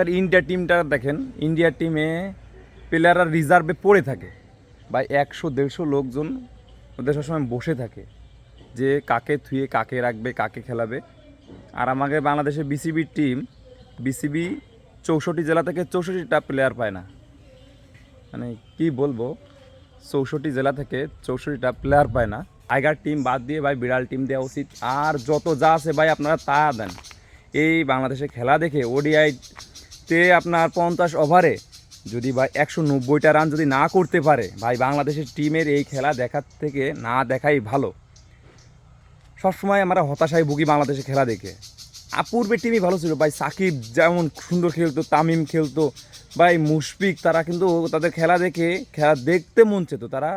আর India টিমটা দেখেন India টিমে প্লেয়াররা রিজার্ভে পড়ে থাকে। বা একশো, দেড়শো লোকজন ওদের সবসময় বসে থাকে যে কাকে থুয়ে, কাকে রাখবে, কাকে খেলাবে। আর আমাদের বাংলাদেশের বিসিবির টিম বিসিবি চৌষট্টি জেলা থেকে চৌষট্টিটা প্লেয়ার পায় না। মানে কি বলব, চৌষট্টি জেলা থেকে চৌষট্টিটা প্লেয়ার পায় না। টাইগার টিম বাদ দিয়ে ভাই বিড়াল টিম দেওয়া উচিত। আর যত যা আছে ভাই, আপনারা তা দেন। এই বাংলাদেশে খেলা দেখে ওডিআইতে আপনার পঞ্চাশ ওভারে যদি ভাই একশো নব্বইটা রান যদি না করতে পারে, ভাই বাংলাদেশের টিমের এই খেলা দেখার থেকে না দেখাই ভালো। সবসময় আমরা হতাশায় ভুগি বাংলাদেশে খেলা দেখে। পূর্বের টিমই ভালো ছিল, ভাই সাকিব যেমন সুন্দর খেলতো, তামিম খেলতো, ভাই মুশফিক তারা কিন্তু তাদের খেলা দেখে, খেলা দেখতে মন চেত, তারা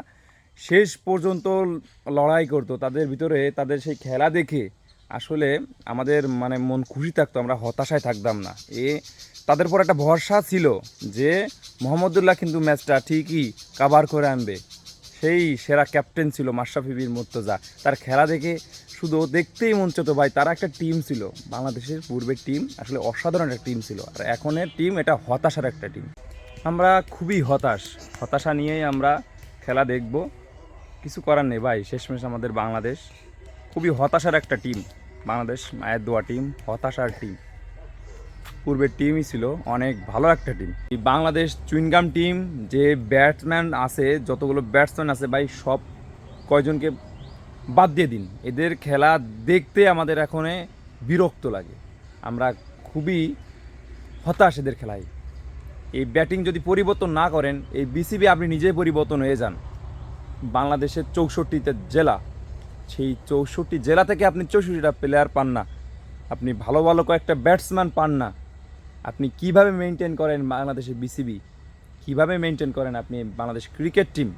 শেষ পর্যন্ত লড়াই করতো, তাদের ভিতরে তাদের সেই খেলা দেখে আসলে আমাদের মানে মন খুশি থাকতো, আমরা হতাশায় থাকতাম না। এ তাদের পর একটা ভরসা ছিল যে মোহাম্মদুল্লাহ কিন্তু ম্যাচটা ঠিকই কাভার করে আনবে। সেই সেরা ক্যাপ্টেন ছিল মাশরাফি বীর মুর্তজা। তার খেলা দেখে শুধু দেখতেই মন চেত ভাই, তারা একটা টিম ছিল। বাংলাদেশের পূর্বের টিম আসলে অসাধারণ একটা টিম ছিল। আর এখনের টিম এটা হতাশার একটা টিম আমরা খুবই হতাশ। হতাশা নিয়েই আমরা খেলা দেখব। কিছু করার নেই ভাই, শেষমেশ আমাদের বাংলাদেশ। খুবই হতাশার একটা টিম বাংলাদেশ মায়ের দোয়া টিম, হতাশার টিম। পূর্বের টিমই ছিল অনেক ভালো একটা টিম এই বাংলাদেশ চুইনগাম টিম যে ব্যাটসম্যান আছে, যতগুলো ব্যাটসম্যান আছে ভাই, সব কয়জনকে বাদ দিয়ে দিন। এদের খেলা দেখতে আমাদের এখন বিরক্ত লাগে। আমরা খুবই হতাশ এদের খেলায়। এই ব্যাটিং যদি পরিবর্তন না করেন, এই বিসিবি আপনি নিজেই পরিবর্তন হয়ে যান। বাংলাদেশের চৌষট্টিতে জেলা। সেই চৌষট্টি জেলা থেকে আপনি চৌষট্টিটা প্লেয়ার পান না। আপনি ভালো ভালো কয়েকটা ব্যাটসম্যান পান না। আপনি কীভাবে মেনটেন করেন বাংলাদেশের বিসিবি কীভাবে মেনটেন করেন আপনি বাংলাদেশ ক্রিকেট টিম